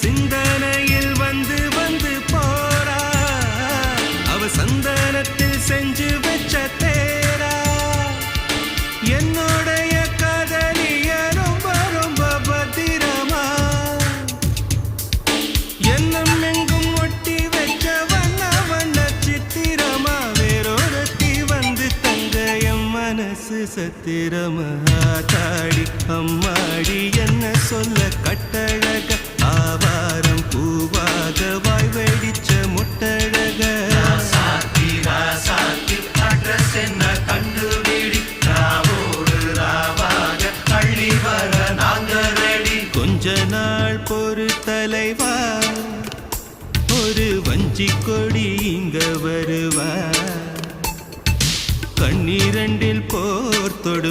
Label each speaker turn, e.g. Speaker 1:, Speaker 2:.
Speaker 1: சிந்தனையில் வந்து வந்து போறா. அவ சந்தனத்தில் செஞ்சு வச்ச தேரா. என்னுடைய கதலிய ரொம்ப ரொம்ப பத்திரமா. என்னும் எங்கும் ஒட்டி வச்ச வண்ண வண்ண சித்திரமா. வேறொருத்தி வந்து தங்க என் மனசு சத்திரமா. தாடி அம்மாடி என்ன சொல்ல
Speaker 2: கட்டளை
Speaker 1: கொஞ்ச நாள் பொறு தலைவா? ஒரு வஞ்சி கொடி இங்க வருவா? கண்ணீரண்டில் போர் தொடு